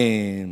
예.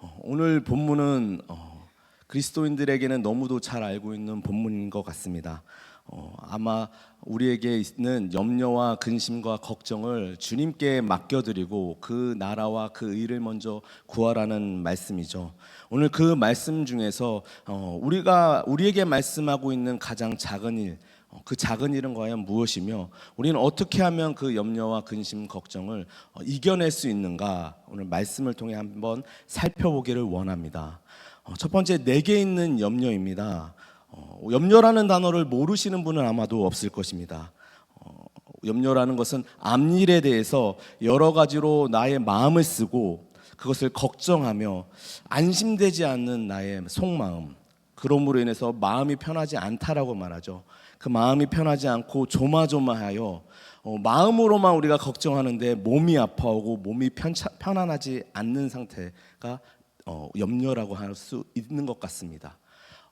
어, 오늘 본문은 어, 그리스도인들에게는 너무도 잘 알고 있는 본문인 것 같습니다. 어, 아마 우리에게 있는 염려와 근심과 걱정을 주님께 맡겨드리고 그 나라와 그 의를 먼저 구하라는 말씀이죠. 오늘 그 말씀 중에서 어, 우리가 우리에게 말씀하고 있는 가장 작은 일, 어, 그 작은 일은 과연 무엇이며 우리는 어떻게 하면 그 염려와 근심 걱정을 어, 이겨낼 수 있는가 오늘 말씀을 통해 한번 살펴보기를 원합니다. 어, 첫 번째 내게 있는 염려입니다. 어, 염려라는 단어를 모르시는 분은 아마도 없을 것입니다. 어, 염려라는 것은 앞일에 대해서 여러 가지로 나의 마음을 쓰고 그것을 걱정하며 안심되지 않는 나의 속마음 그러므로 인해서 마음이 편하지 않다라고 말하죠. 그 마음이 편하지 않고 조마조마하여 어, 마음으로만 우리가 걱정하는데 몸이 아파오고 몸이 편차, 편안하지 않는 상태가 어, 염려라고 할 수 있는 것 같습니다.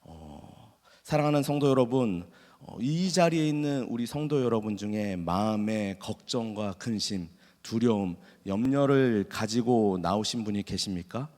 어, 사랑하는 성도 여러분, 어, 이 자리에 있는 우리 성도 여러분 중에 마음의 걱정과 근심, 두려움, 염려를 가지고 나오신 분이 계십니까?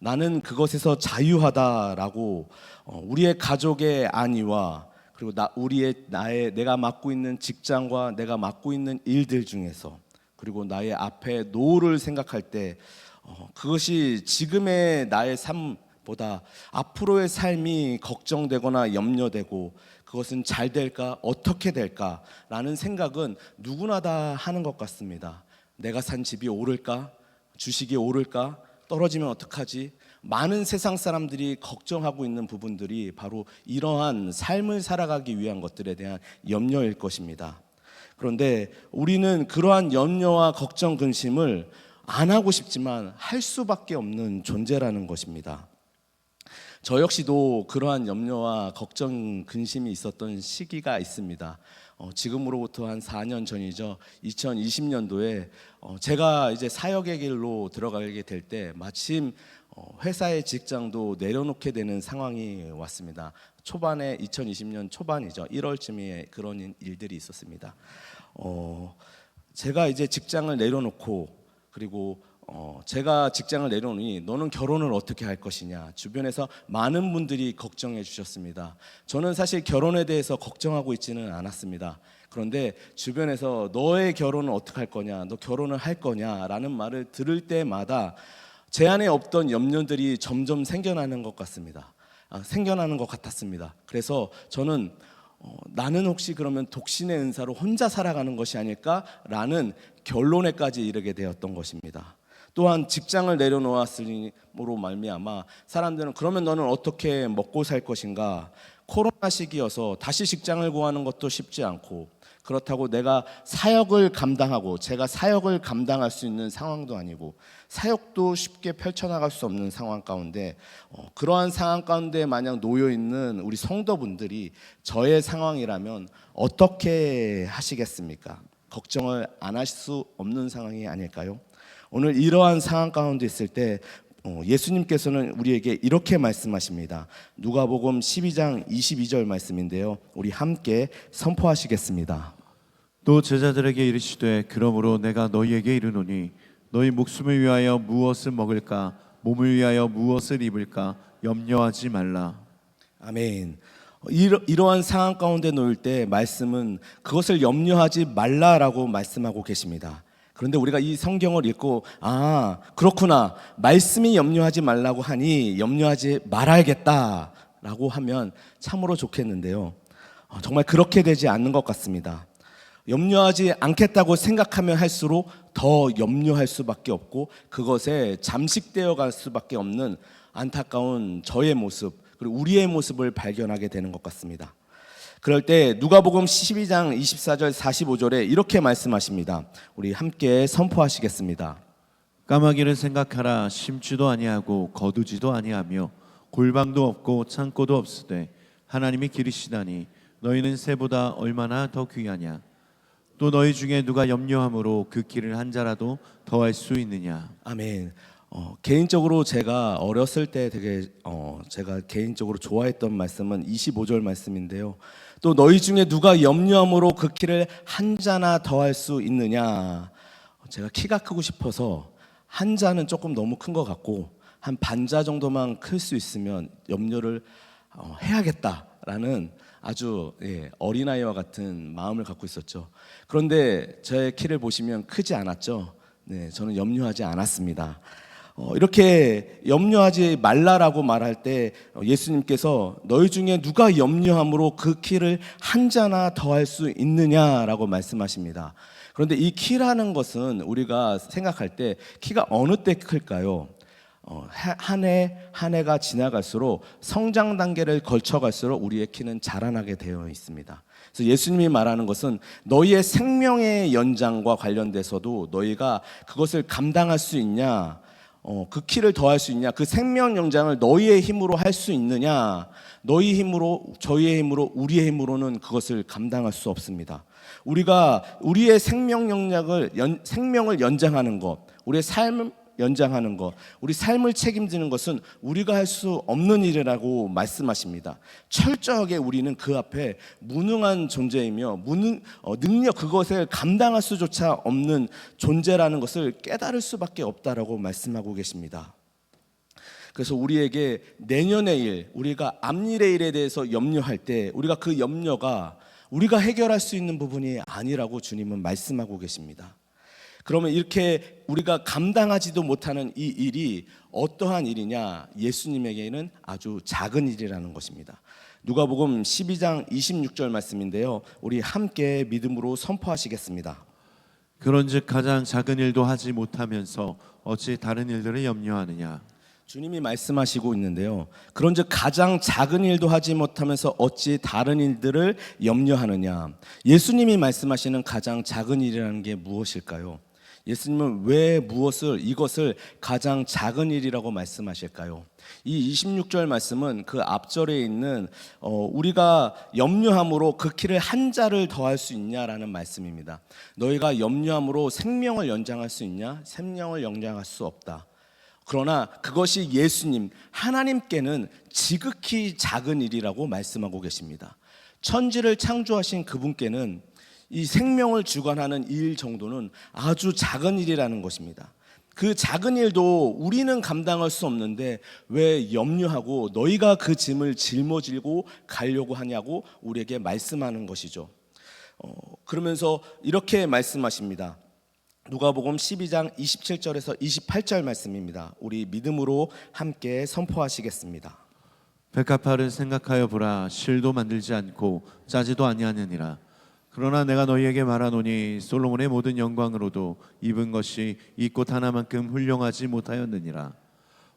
나는 그것에서 자유하다라고 어, 우리의 가족의 안위와 그리고 나 우리의 나의 내가 맡고 있는 직장과 내가 맡고 있는 일들 중에서 그리고 나의 앞에 노후를 생각할 때 어, 그것이 지금의 나의 삶보다 앞으로의 삶이 걱정되거나 염려되고 그것은 잘 될까 어떻게 될까라는 생각은 누구나 다 하는 것 같습니다. 내가 산 집이 오를까 주식이 오를까 떨어지면 어떡하지? 많은 세상 사람들이 걱정하고 있는 부분들이 바로 이러한 삶을 살아가기 위한 것들에 대한 염려일 것입니다. 그런데 우리는 그러한 염려와 걱정, 근심을 안 하고 싶지만 할 수밖에 없는 존재라는 것입니다. 저 역시도 그러한 염려와 걱정, 근심이 있었던 시기가 있습니다. 어, 지금으로부터 한 4년 전이죠. 2020년도에 어, 제가 이제 사역의 길로 들어가게 될 때 마침 어, 회사의 직장도 내려놓게 되는 상황이 왔습니다. 초반에 2020년 초반이죠. 1월쯤에 그런 일- 일들이 있었습니다. 어, 제가 이제 직장을 내려놓고 그리고 어, 제가 직장을 내려놓으니 너는 결혼을 어떻게 할 것이냐 주변에서 많은 분들이 걱정해 주셨습니다. 저는 사실 결혼에 대해서 걱정하고 있지는 않았습니다. 그런데 주변에서 너의 결혼은 어떻게 할 거냐, 너 결혼을 할 거냐라는 말을 들을 때마다 제 안에 없던 염려들이 점점 생겨나는 것 같습니다. 아, 생겨나는 것 같았습니다. 그래서 저는 어, 나는 혹시 그러면 독신의 은사로 혼자 살아가는 것이 아닐까라는 결론에까지 이르게 되었던 것입니다. 또한 직장을 내려놓았으므로 말미암아 사람들은 그러면 너는 어떻게 먹고 살 것인가? 코로나 시기여서 다시 직장을 구하는 것도 쉽지 않고 그렇다고 내가 사역을 감당하고 제가 사역을 감당할 수 있는 상황도 아니고 사역도 쉽게 펼쳐나갈 수 없는 상황 가운데 어, 그러한 상황 가운데 만약 놓여 있는 우리 성도분들이 저의 상황이라면 어떻게 하시겠습니까? 걱정을 안 할 수 없는 상황이 아닐까요? 오늘 이러한 상황 가운데 있을 때 어, 예수님께서는 우리에게 이렇게 말씀하십니다. 누가복음 12장 22절 말씀인데요. 우리 함께 선포하시겠습니다. 또 제자들에게 이르시되 그러므로 내가 너희에게 이르노니 너희 목숨을 위하여 무엇을 먹을까 몸을 위하여 무엇을 입을까 염려하지 말라 아멘. 이러, 이러한 상황 가운데 놓일 때 말씀은 그것을 염려하지 말라라고 말씀하고 계십니다. 그런데 우리가 이 성경을 읽고 아 그렇구나 말씀이 염려하지 말라고 하니 염려하지 말아야겠다라고 하면 참으로 좋겠는데요. 어, 정말 그렇게 되지 않는 것 같습니다. 염려하지 않겠다고 생각하면 할수록 더 염려할 수밖에 없고 그것에 잠식되어 갈 수밖에 없는 안타까운 저의 모습 그리고 우리의 모습을 발견하게 되는 것 같습니다. 그럴 때 누가복음 12장 24절 45절에 이렇게 말씀하십니다. 우리 함께 선포하시겠습니다. 까마귀를 생각하라 심지도 아니하고 거두지도 아니하며 골방도 없고 창고도 없으되 하나님이 기르시다니 너희는 새보다 얼마나 더 귀하냐 또 너희 중에 누가 염려함으로 그 길을 한 자라도 더할 수 있느냐 아멘. 어, 개인적으로 제가 어렸을 때 되게 어, 제가 개인적으로 좋아했던 말씀은 25절 말씀인데요. 또 너희 중에 누가 염려함으로 그 길을 한 자나 더할 수 있느냐? 제가 키가 크고 싶어서 한 자는 조금 너무 큰 것 같고 한 반자 정도만 클 수 있으면 염려를 어, 해야겠다라는 아주 예, 어린아이와 같은 마음을 갖고 있었죠. 그런데 제 키를 보시면 크지 않았죠. 네, 저는 염려하지 않았습니다. 어, 이렇게 염려하지 말라라고 말할 때 어, 예수님께서 너희 중에 누가 염려함으로 그 키를 한 자나 더할 수 있느냐라고 말씀하십니다. 그런데 이 키라는 것은 우리가 생각할 때 키가 어느 때 클까요? 어, 한해 한 해가 지나갈수록 성장 단계를 거쳐갈수록 우리의 키는 자라나게 되어 있습니다. 그래서 예수님이 말하는 것은 너희의 생명의 연장과 관련돼서도 너희가 그것을 감당할 수 있냐, 어, 그 키를 더할 수 있냐, 그 생명 연장을 너희의 힘으로 할 수 있느냐, 너희 힘으로, 저희의 힘으로, 우리의 힘으로는 그것을 감당할 수 없습니다. 우리가 우리의 생명 연장을 연, 생명을 연장하는 것, 우리의 삶 연장하는 것, 우리 삶을 책임지는 것은 우리가 할 수 없는 일이라고 말씀하십니다. 철저하게 우리는 그 앞에 무능한 존재이며 무능 어, 능력 그것을 감당할 수조차 없는 존재라는 것을 깨달을 수밖에 없다라고 말씀하고 계십니다. 그래서 우리에게 내년의 일, 우리가 앞일의 일에 대해서 염려할 때 우리가 그 염려가 우리가 해결할 수 있는 부분이 아니라고 주님은 말씀하고 계십니다. 그러면 이렇게 우리가 감당하지도 못하는 이 일이 어떠한 일이냐? 예수님에게는 아주 작은 일이라는 것입니다. 누가복음 12장 26절 말씀인데요. 우리 함께 믿음으로 선포하시겠습니다. 그런즉 가장 작은 일도 하지 못하면서 어찌 다른 일들을 염려하느냐 주님이 말씀하시고 있는데요. 그런즉 가장 작은 일도 하지 못하면서 어찌 다른 일들을 염려하느냐? 예수님이 말씀하시는 가장 작은 일이라는 게 무엇일까요? 예수님은 왜 무엇을 이것을 가장 작은 일이라고 말씀하실까요? 이 26절 말씀은 그 앞절에 있는 어, 우리가 염려함으로 그 키를 한 자를 더할 수 있냐라는 말씀입니다. 너희가 염려함으로 생명을 연장할 수 있냐? 생명을 연장할 수 없다. 그러나 그것이 예수님 하나님께는 지극히 작은 일이라고 말씀하고 계십니다. 천지를 창조하신 그분께는 이 생명을 주관하는 일 정도는 아주 작은 일이라는 것입니다. 그 작은 일도 우리는 감당할 수 없는데 왜 염려하고 너희가 그 짐을 짊어지고 가려고 하냐고 우리에게 말씀하는 것이죠. 어, 그러면서 이렇게 말씀하십니다. 누가복음 12장 27절에서 28절 말씀입니다. 우리 믿음으로 함께 선포하시겠습니다. 백합화를 생각하여 보라 실도 만들지 않고 짜지도 아니하느니라 그러나 내가 너희에게 말하노니 솔로몬의 모든 영광으로도 입은 것이 이 꽃 하나만큼 훌륭하지 못하였느니라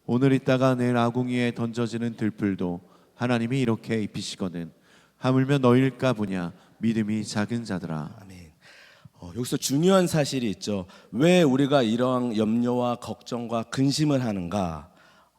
오늘 있다가 내일 아궁이에 던져지는 들풀도 하나님이 이렇게 입히시거든 하물며 너일까 보냐 믿음이 작은 자들아 아멘. 어, 여기서 중요한 사실이 있죠. 왜 우리가 이러한 염려와 걱정과 근심을 하는가?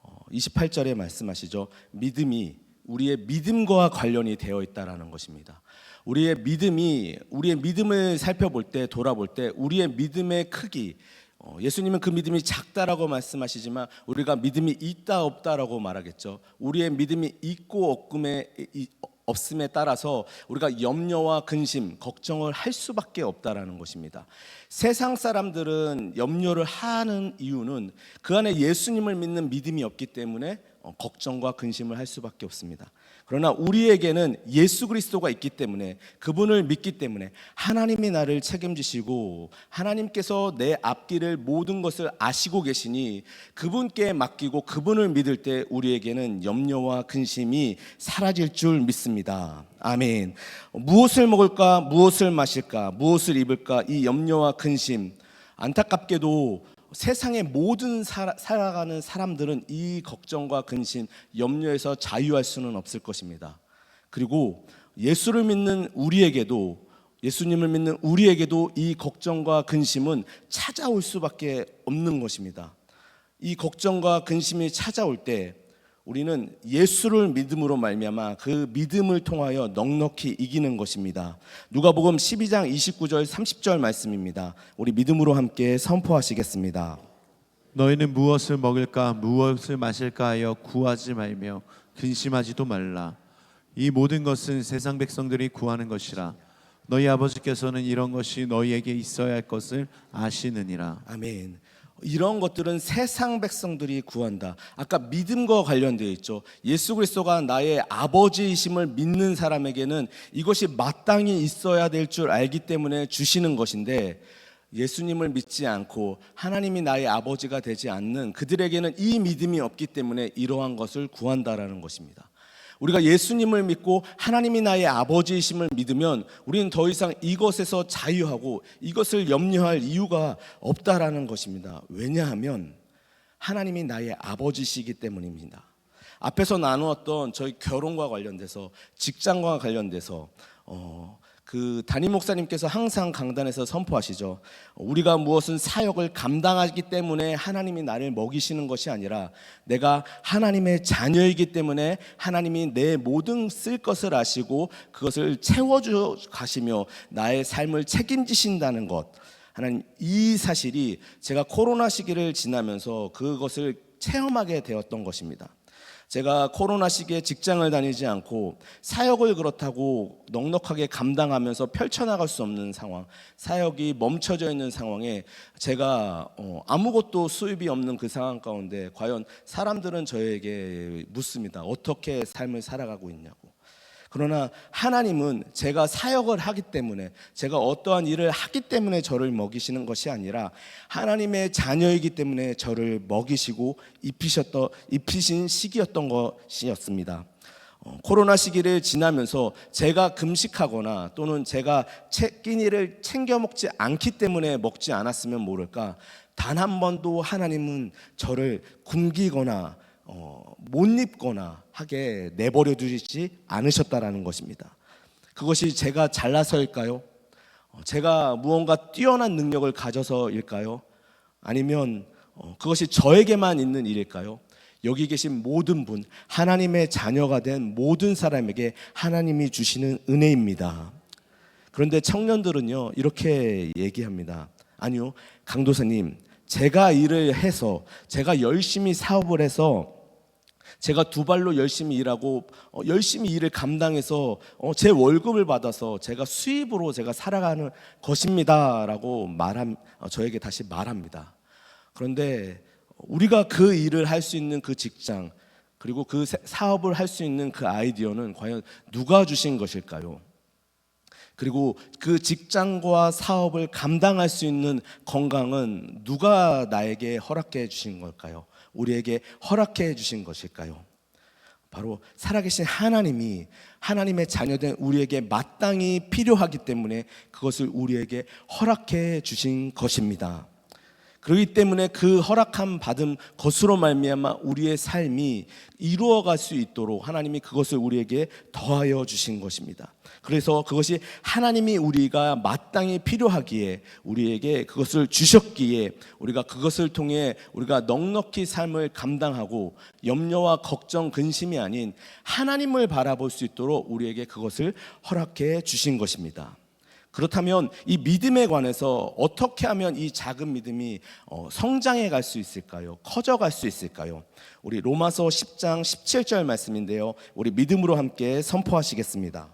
어, 28절에 말씀하시죠. 믿음이 우리의 믿음과 관련이 되어 있다라는 것입니다. 우리의 믿음이 우리의 믿음을 살펴볼 때 돌아볼 때 우리의 믿음의 크기 어, 예수님은 그 믿음이 작다라고 말씀하시지만 우리가 믿음이 있다 없다라고 말하겠죠. 우리의 믿음이 있고 없음에 이- 없음에 따라서 우리가 염려와 근심, 걱정을 할 수밖에 없다라는 것입니다. 세상 사람들은 염려를 하는 이유는 그 안에 예수님을 믿는 믿음이 없기 때문에 어, 걱정과 근심을 할 수밖에 없습니다. 그러나 우리에게는 예수 그리스도가 있기 때문에 그분을 믿기 때문에 하나님이 나를 책임지시고 하나님께서 내 앞길을 모든 것을 아시고 계시니 그분께 맡기고 그분을 믿을 때 우리에게는 염려와 근심이 사라질 줄 믿습니다. 아멘. 무엇을 먹을까, 무엇을 마실까, 무엇을 입을까 이 염려와 근심 안타깝게도 세상의 모든 살아, 살아가는 사람들은 이 걱정과 근심, 염려에서 자유할 수는 없을 것입니다. 그리고 예수를 믿는 우리에게도 예수님을 믿는 우리에게도 이 걱정과 근심은 찾아올 수밖에 없는 것입니다. 이 걱정과 근심이 찾아올 때 우리는 예수를 믿음으로 말미암아 그 믿음을 통하여 넉넉히 이기는 것입니다. 누가복음 12장 29절 30절 말씀입니다. 우리 믿음으로 함께 선포하시겠습니다. 너희는 무엇을 먹을까 무엇을 마실까 하여 구하지 말며 근심하지도 말라 이 모든 것은 세상 백성들이 구하는 것이라 너희 아버지께서는 이런 것이 너희에게 있어야 할 것을 아시느니라 아멘. 이런 것들은 세상 백성들이 구한다. 아까 믿음과 관련되어 있죠. 예수 그리스도가 나의 아버지이심을 믿는 사람에게는 이것이 마땅히 있어야 될 줄 알기 때문에 주시는 것인데 예수님을 믿지 않고 하나님이 나의 아버지가 되지 않는 그들에게는 이 믿음이 없기 때문에 이러한 것을 구한다라는 것입니다. 우리가 예수님을 믿고 하나님이 나의 아버지이심을 믿으면 우리는 더 이상 이것에서 자유하고 이것을 염려할 이유가 없다라는 것입니다. 왜냐하면 하나님이 나의 아버지시기 때문입니다. 앞에서 나누었던 저희 결혼과 관련돼서 직장과 관련돼서 어, 그 담임 목사님께서 항상 강단에서 선포하시죠. 우리가 무엇은 사역을 감당하기 때문에 하나님이 나를 먹이시는 것이 아니라 내가 하나님의 자녀이기 때문에 하나님이 내 모든 쓸 것을 아시고 그것을 채워주 가시며 나의 삶을 책임지신다는 것. 하나님 이 사실이 제가 코로나 시기를 지나면서 그것을 체험하게 되었던 것입니다. 제가 코로나 시기에 직장을 다니지 않고 사역을 그렇다고 넉넉하게 감당하면서 펼쳐나갈 수 없는 상황, 사역이 멈춰져 있는 상황에 제가 어, 아무것도 수입이 없는 그 상황 가운데 과연 사람들은 저에게 묻습니다. 어떻게 삶을 살아가고 있냐고. 그러나 하나님은 제가 사역을 하기 때문에 제가 어떠한 일을 하기 때문에 저를 먹이시는 것이 아니라 하나님의 자녀이기 때문에 저를 먹이시고 입히셨던 입히신 시기였던 것이었습니다. 어, 코로나 시기를 지나면서 제가 금식하거나 또는 제가 채- 끼니를 챙겨 먹지 않기 때문에 먹지 않았으면 모를까 단 한 번도 하나님은 저를 굶기거나 어, 못 입거나 하게 내버려 두지 않으셨다라는 것입니다. 그것이 제가 잘나서일까요? 어, 제가 무언가 뛰어난 능력을 가져서일까요? 아니면 어, 그것이 저에게만 있는 일일까요? 여기 계신 모든 분, 하나님의 자녀가 된 모든 사람에게 하나님이 주시는 은혜입니다. 그런데 청년들은요, 이렇게 얘기합니다. 아니요, 강도사님, 제가 일을 해서, 제가 열심히 사업을 해서, 제가 두 발로 열심히 일하고 어, 열심히 일을 감당해서 어, 제 월급을 받아서 제가 수입으로 제가 살아가는 것입니다라고 말함 어, 저에게 다시 말합니다. 그런데 우리가 그 일을 할 수 있는 그 직장 그리고 그 사- 사업을 할 수 있는 그 아이디어는 과연 누가 주신 것일까요? 그리고 그 직장과 사업을 감당할 수 있는 건강은 누가 나에게 허락해 주신 걸까요? 우리에게 허락해 주신 것일까요? 바로 살아계신 하나님이 하나님의 자녀된 우리에게 마땅히 필요하기 때문에 그것을 우리에게 허락해 주신 것입니다. 그렇기 때문에 그 허락함 받은 것으로 말미암아 우리의 삶이 이루어갈 수 있도록 하나님이 그것을 우리에게 더하여 주신 것입니다. 그래서 그것이 하나님이 우리가 마땅히 필요하기에 우리에게 그것을 주셨기에 우리가 그것을 통해 우리가 넉넉히 삶을 감당하고 염려와 걱정 근심이 아닌 하나님을 바라볼 수 있도록 우리에게 그것을 허락해 주신 것입니다. 그렇다면 이 믿음에 관해서 어떻게 하면 이 작은 믿음이 어, 성장해 갈 수 있을까요? 커져 갈 수 있을까요? 우리 로마서 10장 17절 말씀인데요. 우리 믿음으로 함께 선포하시겠습니다.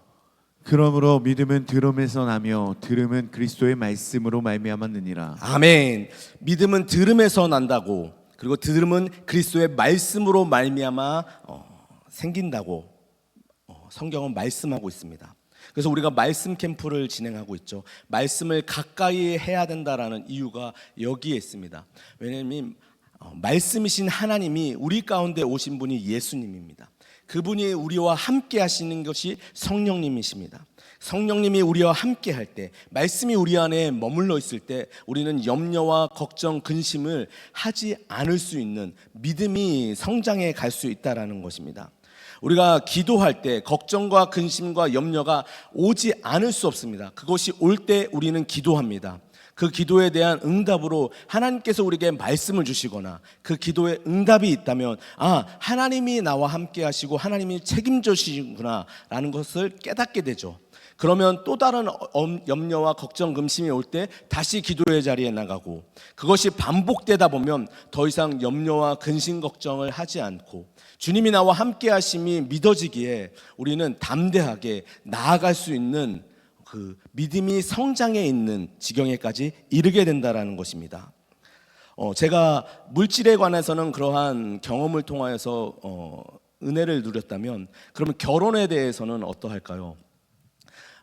그러므로 믿음은 들음에서 나며 들음은 그리스도의 말씀으로 말미암았느니라. 아멘. 믿음은 들음에서 난다고 그리고 들음은 그리스도의 말씀으로 말미암아 어, 생긴다고 어, 성경은 말씀하고 있습니다. 그래서 우리가 말씀 캠프를 진행하고 있죠. 말씀을 가까이 해야 된다라는 이유가 여기에 있습니다. 왜냐하면 어, 말씀이신 하나님이 우리 가운데 오신 분이 예수님입니다. 그분이 우리와 함께 하시는 것이 성령님이십니다. 성령님이 우리와 함께 할 때, 말씀이 우리 안에 머물러 있을 때, 우리는 염려와 걱정, 근심을 하지 않을 수 있는 믿음이 성장해 갈 수 있다라는 것입니다. 우리가 기도할 때 걱정과 근심과 염려가 오지 않을 수 없습니다. 그것이 올 때 우리는 기도합니다. 그 기도에 대한 응답으로 하나님께서 우리에게 말씀을 주시거나 그 기도에 응답이 있다면 아 하나님이 나와 함께 하시고 하나님이 책임져 주시구나라는 것을 깨닫게 되죠. 그러면 또 다른 엄- 염려와 걱정 금심이 올 때 다시 기도의 자리에 나가고 그것이 반복되다 보면 더 이상 염려와 근심 걱정을 하지 않고 주님이 나와 함께 하심이 믿어지기에 우리는 담대하게 나아갈 수 있는 그 믿음이 성장해 있는 지경에까지 이르게 된다라는 것입니다. 어, 제가 물질에 관해서는 그러한 경험을 통하여서 어, 은혜를 누렸다면 그러면 결혼에 대해서는 어떠할까요?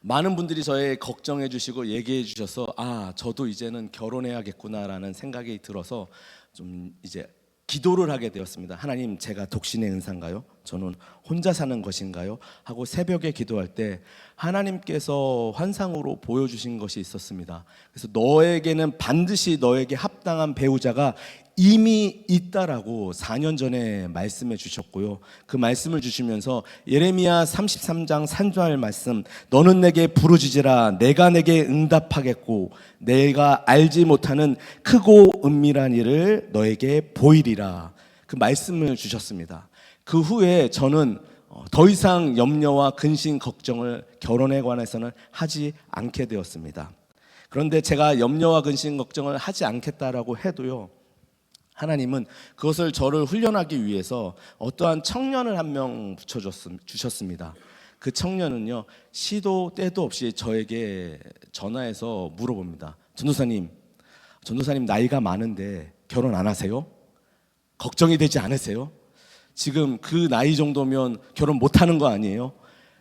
많은 분들이 저에 걱정해 주시고 얘기해 주셔서 아 저도 이제는 결혼해야겠구나라는 생각이 들어서 좀 이제 기도를 하게 되었습니다. 하나님 제가 독신의 은사인가요? 저는 혼자 사는 것인가요? 하고 새벽에 기도할 때 하나님께서 환상으로 보여주신 것이 있었습니다. 그래서 너에게는 반드시 너에게 합당한 배우자가 이미 있다라고 4년 전에 말씀해 주셨고요. 그 말씀을 주시면서 예레미야 33장 산조할 말씀 너는 내게 부르짖으라 내가 내게 응답하겠고 내가 알지 못하는 크고 은밀한 일을 너에게 보이리라. 그 말씀을 주셨습니다. 그 후에 저는 어, 더 이상 염려와 근심 걱정을 결혼에 관해서는 하지 않게 되었습니다. 그런데 제가 염려와 근심 걱정을 하지 않겠다라고 해도요. 하나님은 그것을 저를 훈련하기 위해서 어떠한 청년을 한명 주셨습니다. 그 청년은요 시도 때도 없이 저에게 전화해서 물어봅니다. 전도사님, 전도사님 나이가 많은데 결혼 안 하세요? 걱정이 되지 않으세요? 지금 그 나이 정도면 결혼 못 하는 거 아니에요?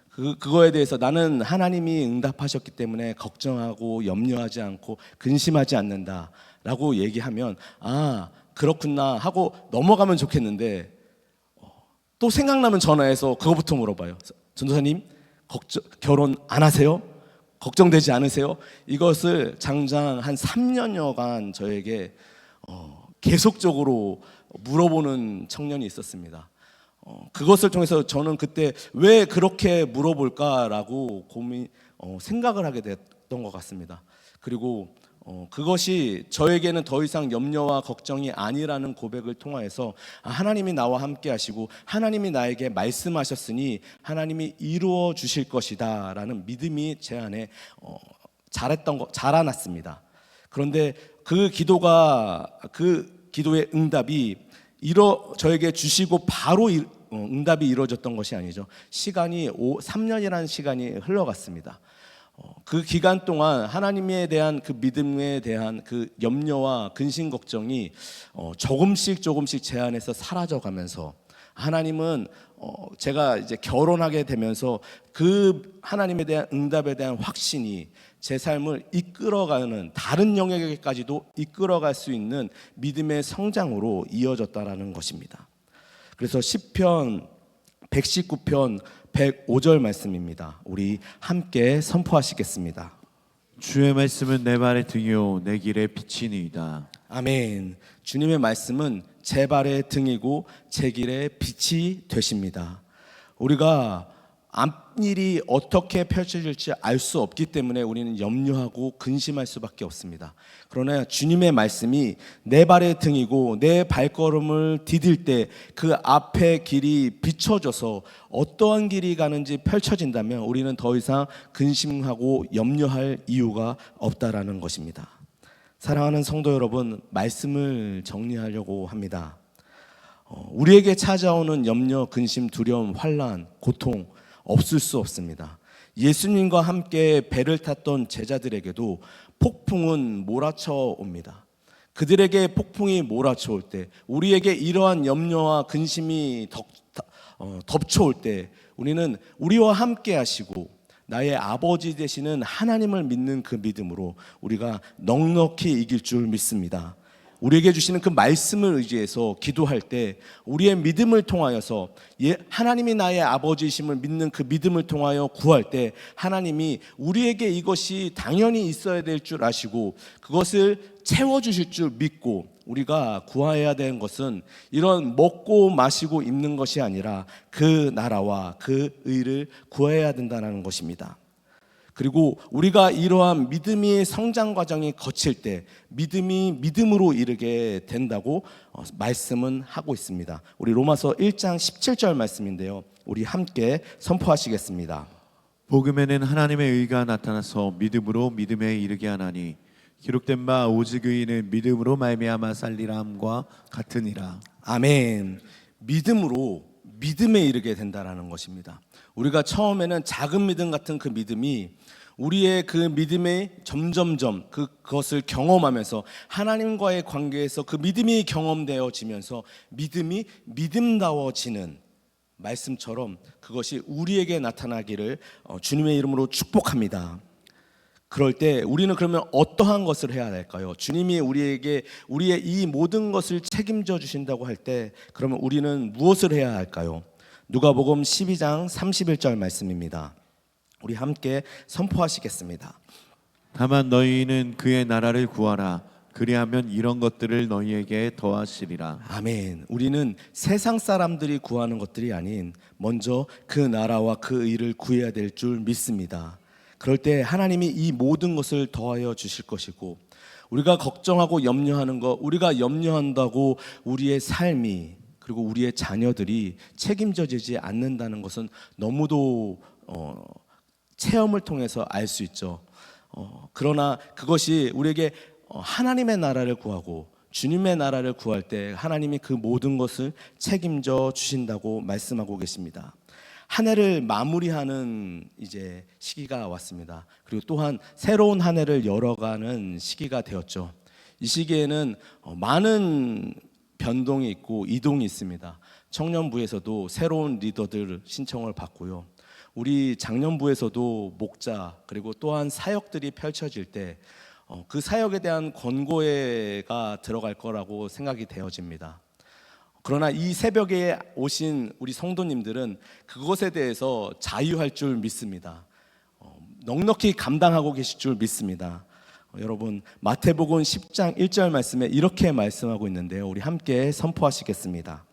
그 그거에 대해서 나는 하나님이 응답하셨기 때문에 걱정하고 염려하지 않고 근심하지 않는다 라고 얘기하면 아 그렇구나 하고 넘어가면 좋겠는데 어, 또 생각나면 전화해서 그거부터 물어봐요. 전도사님 걱정 결혼 안 하세요? 걱정되지 않으세요? 이것을 장장 한 3년여간 저에게 어, 계속적으로 물어보는 청년이 있었습니다. 어, 그것을 통해서 저는 그때 왜 그렇게 물어볼까라고 고민 어, 생각을 하게 됐던 것 같습니다. 그리고 어, 그것이 저에게는 더 이상 염려와 걱정이 아니라는 고백을 통하여서 아, 하나님이 나와 함께 하시고 하나님이 나에게 말씀하셨으니 하나님이 이루어 주실 것이다 라는 믿음이 제 안에 어, 자랐던 거 자라났습니다. 그런데 그 기도가 그 기도의 응답이 이러 저에게 주시고 바로 이- 어, 응답이 이루어졌던 것이 아니죠. 시간이 5, 3년이라는 시간이 흘러갔습니다. 어, 그 기간 동안 하나님에 대한 그 믿음에 대한 그 염려와 근심 걱정이 어, 조금씩 조금씩 제 안에서 사라져가면서 하나님은 어, 제가 이제 결혼하게 되면서 그 하나님에 대한 응답에 대한 확신이 제 삶을 이끌어가는 다른 영역에까지도 이끌어갈 수 있는 믿음의 성장으로 이어졌다라는 것입니다. 그래서 시편 119편 105절 말씀입니다. 우리 함께 선포하시겠습니다. 주의 말씀은 내 발의 등이요 내 길의 빛이니이다. 아멘. 주님의 말씀은 제 발의 등이고 제 길의 빛이 되십니다. 우리가 앞일이 어떻게 펼쳐질지 알 수 없기 때문에 우리는 염려하고 근심할 수밖에 없습니다. 그러나 주님의 말씀이 내 발의 등이고 내 발걸음을 디딜 때 그 앞에 길이 비춰져서 어떠한 길이 가는지 펼쳐진다면 우리는 더 이상 근심하고 염려할 이유가 없다라는 것입니다. 사랑하는 성도 여러분, 말씀을 정리하려고 합니다. 어, 우리에게 찾아오는 염려, 근심, 두려움, 환란, 고통 없을 수 없습니다. 예수님과 함께 배를 탔던 제자들에게도 폭풍은 몰아쳐 옵니다. 그들에게 폭풍이 몰아쳐올 때, 우리에게 이러한 염려와 근심이 덮, 어, 덮쳐올 때, 우리는 우리와 함께 하시고 나의 아버지 되시는 하나님을 믿는 그 믿음으로 우리가 넉넉히 이길 줄 믿습니다. 우리에게 주시는 그 말씀을 의지해서 기도할 때 우리의 믿음을 통하여서 예, 하나님이 나의 아버지심을 믿는 그 믿음을 통하여 구할 때 하나님이 우리에게 이것이 당연히 있어야 될 줄 아시고 그것을 채워 주실 줄 믿고 우리가 구해야 되는 것은 이런 먹고 마시고 입는 것이 아니라 그 나라와 그 의를 구해야 된다는 것입니다. 그리고 우리가 이러한 믿음의 성장 과정이 거칠 때 믿음이 믿음으로 이르게 된다고 어, 말씀은 하고 있습니다. 우리 로마서 1장 17절 말씀인데요. 우리 함께 선포하시겠습니다. 복음에는 하나님의 의가 나타나서 믿음으로 믿음에 이르게 하나니 기록된 바 오직 의인은 믿음으로 말미암아 살리라 함과 같으니라. 아멘. 믿음으로 믿음에 이르게 된다라는 것입니다. 우리가 처음에는 작은 믿음 같은 그 믿음이 우리의 그 믿음이 점점점 그 그것을 경험하면서 하나님과의 관계에서 그 믿음이 경험되어지면서 믿음이 믿음다워지는 말씀처럼 그것이 우리에게 나타나기를 어, 주님의 이름으로 축복합니다. 그럴 때 우리는 그러면 어떠한 것을 해야 될까요? 주님이 우리에게 우리의 이 모든 것을 책임져 주신다고 할 때 그러면 우리는 무엇을 해야 할까요? 누가복음 12장 31절 말씀입니다. 우리 함께 선포하시겠습니다. 다만 너희는 그의 나라를 구하라 그리하면 이런 것들을 너희에게 더하시리라 아멘. 우리는 세상 사람들이 구하는 것들이 아닌 먼저 그 나라와 그 의를 구해야 될 줄 믿습니다. 그럴 때 하나님이 이 모든 것을 더하여 주실 것이고 우리가 걱정하고 염려하는 것, 우리가 염려한다고 우리의 삶이 그리고 우리의 자녀들이 책임져지지 않는다는 것은 너무도 어, 체험을 통해서 알 수 있죠. 어, 그러나 그것이 우리에게 어, 하나님의 나라를 구하고 주님의 나라를 구할 때 하나님이 그 모든 것을 책임져 주신다고 말씀하고 계십니다. 한 해를 마무리하는 이제 시기가 왔습니다. 그리고 또한 새로운 한 해를 열어가는 시기가 되었죠. 이 시기에는 어, 많은 변동이 있고 이동이 있습니다. 청년부에서도 새로운 리더들 신청을 받고요. 우리 장년부에서도 목자 그리고 또한 사역들이 펼쳐질 때 그 사역에 대한 권고회가 들어갈 거라고 생각이 되어집니다. 그러나 이 새벽에 오신 우리 성도님들은 그것에 대해서 자유할 줄 믿습니다. 어, 넉넉히 감당하고 계실 줄 믿습니다. 어, 여러분 마태복음 10장 1절 말씀에 이렇게 말씀하고 있는데요. 우리 함께 선포하시겠습니다.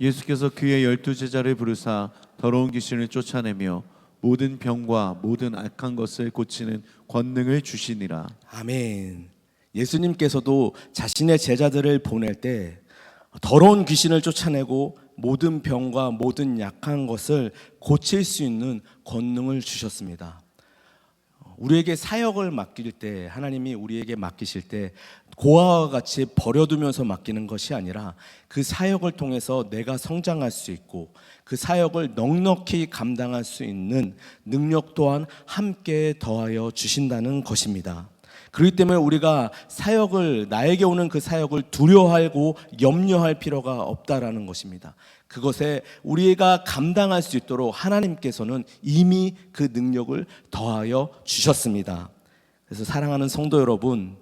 예수께서 그의 열두 제자를 부르사 더러운 귀신을 쫓아내며 모든 병과 모든 악한 것을 고치는 권능을 주시니라 아멘. 예수님께서도 자신의 제자들을 보낼 때 더러운 귀신을 쫓아내고 모든 병과 모든 약한 것을 고칠 수 있는 권능을 주셨습니다. 우리에게 사역을 맡길 때 하나님이 우리에게 맡기실 때 고아와 같이 버려두면서 맡기는 것이 아니라 그 사역을 통해서 내가 성장할 수 있고 그 사역을 넉넉히 감당할 수 있는 능력 또한 함께 더하여 주신다는 것입니다. 그렇기 때문에 우리가 사역을 나에게 오는 그 사역을 두려워하고 염려할 필요가 없다라는 것입니다. 그것에 우리가 감당할 수 있도록 하나님께서는 이미 그 능력을 더하여 주셨습니다. 그래서 사랑하는 성도 여러분,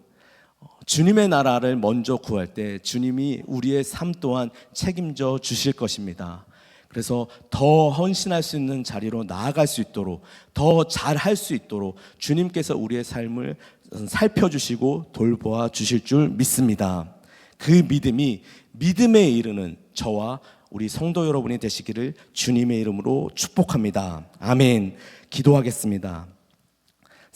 어, 주님의 나라를 먼저 구할 때 주님이 우리의 삶 또한 책임져 주실 것입니다. 그래서 더 헌신할 수 있는 자리로 나아갈 수 있도록 더 잘할 수 있도록 주님께서 우리의 삶을 살펴주시고 돌보아 주실 줄 믿습니다. 그 믿음이 믿음에 이르는 저와 우리 성도 여러분이 되시기를 주님의 이름으로 축복합니다. 아멘. 기도하겠습니다.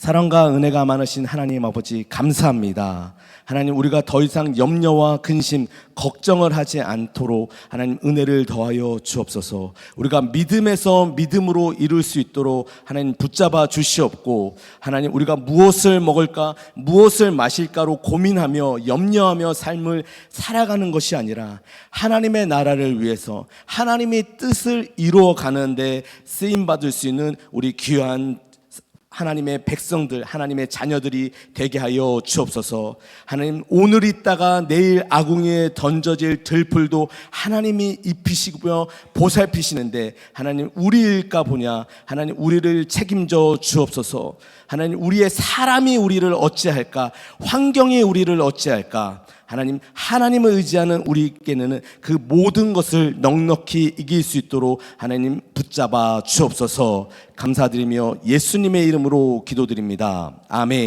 사랑과 은혜가 많으신 하나님 아버지 감사합니다. 하나님 우리가 더 이상 염려와 근심, 걱정을 하지 않도록 하나님 은혜를 더하여 주옵소서. 우리가 믿음에서 믿음으로 이룰 수 있도록 하나님 붙잡아 주시옵고 하나님 우리가 무엇을 먹을까, 무엇을 마실까로 고민하며 염려하며 삶을 살아가는 것이 아니라 하나님의 나라를 위해서 하나님의 뜻을 이루어 가는데 쓰임 받을 수 있는 우리 귀한 하나님의 백성들, 하나님의 자녀들이 되게 하여 주옵소서. 하나님 오늘 있다가 내일 아궁이에 던져질 들풀도 하나님이 입히시며 보살피시는데 하나님 우리일까 보냐? 하나님 우리를 책임져 주옵소서. 하나님 우리의 사람이 우리를 어찌할까? 환경이 우리를 어찌할까? 하나님 하나님을 의지하는 우리에게는 그 모든 것을 넉넉히 이길 수 있도록 하나님 붙잡아 주옵소서 감사드리며 예수님의 이름으로 기도드립니다. 아멘.